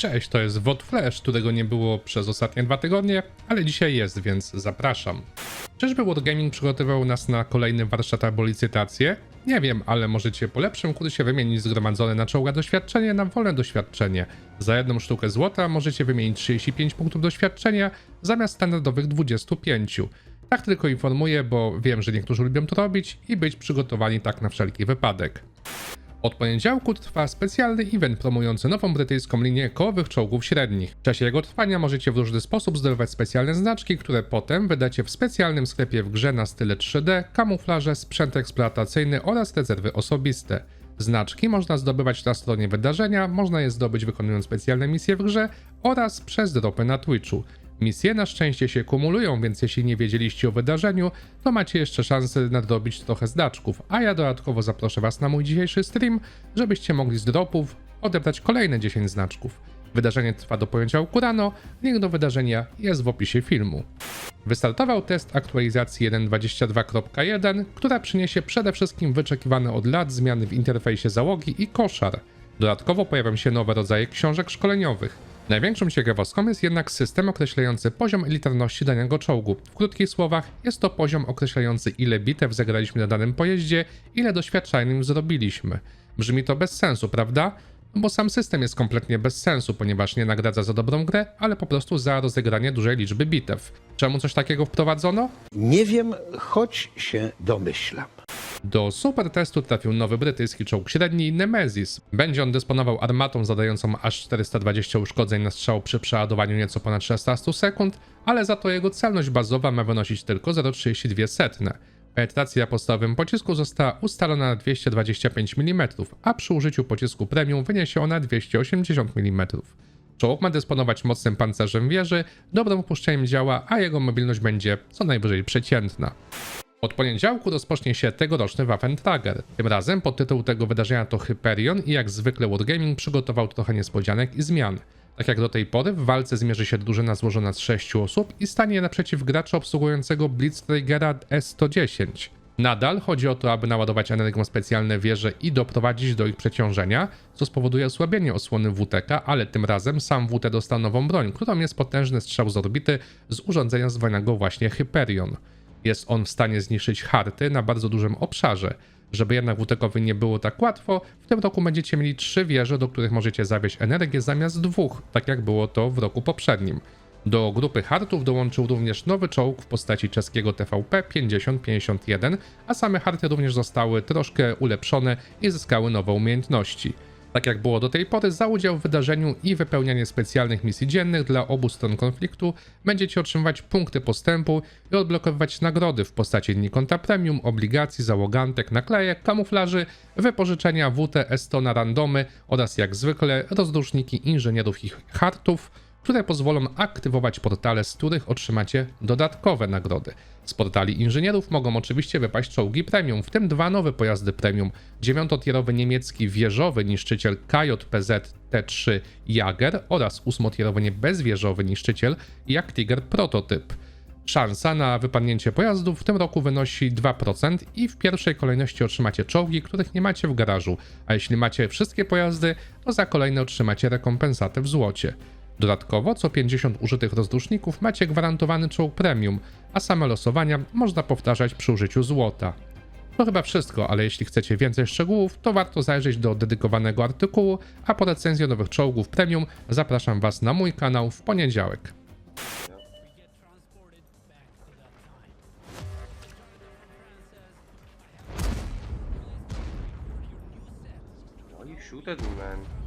Cześć, to jest WOT Flash, którego nie było przez ostatnie dwa tygodnie, ale dzisiaj jest, więc zapraszam. Czyżby Wargaming przygotował nas na kolejny warsztat albo licytację? Nie wiem, ale możecie po lepszym kursie wymienić zgromadzone na czołga doświadczenie na wolne doświadczenie. Za jedną sztukę złota możecie wymienić 35 punktów doświadczenia zamiast standardowych 25. Tak tylko informuję, bo wiem, że niektórzy lubią to robić i być przygotowani tak na wszelki wypadek. Od poniedziałku trwa specjalny event promujący nową brytyjską linię kołowych czołgów średnich. W czasie jego trwania możecie w różny sposób zdobywać specjalne znaczki, które potem wydacie w specjalnym sklepie w grze na style 3D, kamuflaże, sprzęt eksploatacyjny oraz rezerwy osobiste. Znaczki można zdobywać na stronie wydarzenia, można je zdobyć wykonując specjalne misje w grze oraz przez dropy na Twitchu. Misje na szczęście się kumulują, więc jeśli nie wiedzieliście o wydarzeniu, to macie jeszcze szansę nadrobić trochę zdaczków, a ja dodatkowo zaproszę was na mój dzisiejszy stream, żebyście mogli z dropów odebrać kolejne 10 znaczków. Wydarzenie trwa do poniedziałku rano, link do wydarzenia jest w opisie filmu. Wystartował test aktualizacji 1.22.1, która przyniesie przede wszystkim wyczekiwane od lat zmiany w interfejsie załogi i koszar. Dodatkowo pojawią się nowe rodzaje książek szkoleniowych. Największą ciekawostką jest jednak system określający poziom elitarności danego czołgu. W krótkich słowach, jest to poziom określający ile bitew zagraliśmy na danym pojeździe, ile doświadczalnym zrobiliśmy. Brzmi to bez sensu, prawda? No bo sam system jest kompletnie bez sensu, ponieważ nie nagradza za dobrą grę, ale po prostu za rozegranie dużej liczby bitew. Czemu coś takiego wprowadzono? Nie wiem, choć się domyślam. Do super testu trafił nowy brytyjski czołg średni Nemesis. Będzie on dysponował armatą zadającą aż 420 uszkodzeń na strzał przy przeładowaniu nieco ponad 16 sekund, ale za to jego celność bazowa ma wynosić tylko 0,32 setne. Penetracja podstawowym pocisku została ustalona na 225 mm, a przy użyciu pocisku premium wyniesie ona 280 mm. Czołg ma dysponować mocnym pancerzem wieży, dobrym opuszczeniem działa, a jego mobilność będzie co najwyżej przeciętna. Od poniedziałku rozpocznie się tegoroczny Waffentrager. Tym razem pod tytuł tego wydarzenia to Hyperion i jak zwykle Wargaming przygotował trochę niespodzianek i zmian. Tak jak do tej pory w walce zmierzy się drużyna złożona z 6 osób i stanie naprzeciw gracza obsługującego Blitzkriegera S-110. Nadal chodzi o to, aby naładować energią specjalne wieże i doprowadzić do ich przeciążenia, co spowoduje osłabienie osłony WTK, ale tym razem sam WT dostał nową broń, którą jest potężny strzał z orbity z urządzenia zwanego właśnie Hyperion. Jest on w stanie zniszczyć harty na bardzo dużym obszarze. Żeby jednak WTK-owi nie było tak łatwo, w tym roku będziecie mieli trzy wieże, do których możecie zawieźć energię zamiast dwóch, tak jak było to w roku poprzednim. Do grupy hartów dołączył również nowy czołg w postaci czeskiego TVP 5051, a same harty również zostały troszkę ulepszone i zyskały nowe umiejętności. Tak jak było do tej pory, za udział w wydarzeniu i wypełnianie specjalnych misji dziennych dla obu stron konfliktu będziecie otrzymywać punkty postępu i odblokowywać nagrody w postaci dni konta premium, obligacji, załogantek, naklejek, kamuflaży, wypożyczenia WT, Estona, randomy oraz jak zwykle rozróżniki inżynierów i hartów, które pozwolą aktywować portale, z których otrzymacie dodatkowe nagrody. Z portali inżynierów mogą oczywiście wypaść czołgi premium, w tym dwa nowe pojazdy premium: dziewiątotierowy niemiecki wieżowy niszczyciel KJPZ T3 Jager oraz ósmotierowy bezwieżowy niszczyciel jak Tiger prototyp. Szansa na wypadnięcie pojazdu w tym roku wynosi 2% i w pierwszej kolejności otrzymacie czołgi, których nie macie w garażu, a jeśli macie wszystkie pojazdy, to za kolejne otrzymacie rekompensatę w złocie. Dodatkowo co 50 użytych rozruszników macie gwarantowany czołg premium, a same losowania można powtarzać przy użyciu złota. To chyba wszystko, ale jeśli chcecie więcej szczegółów, to warto zajrzeć do dedykowanego artykułu, a po recenzję nowych czołgów premium zapraszam Was na mój kanał w poniedziałek. You shoot at me, man.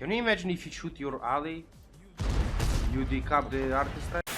Can you imagine if you shoot your ally? You decap the artist?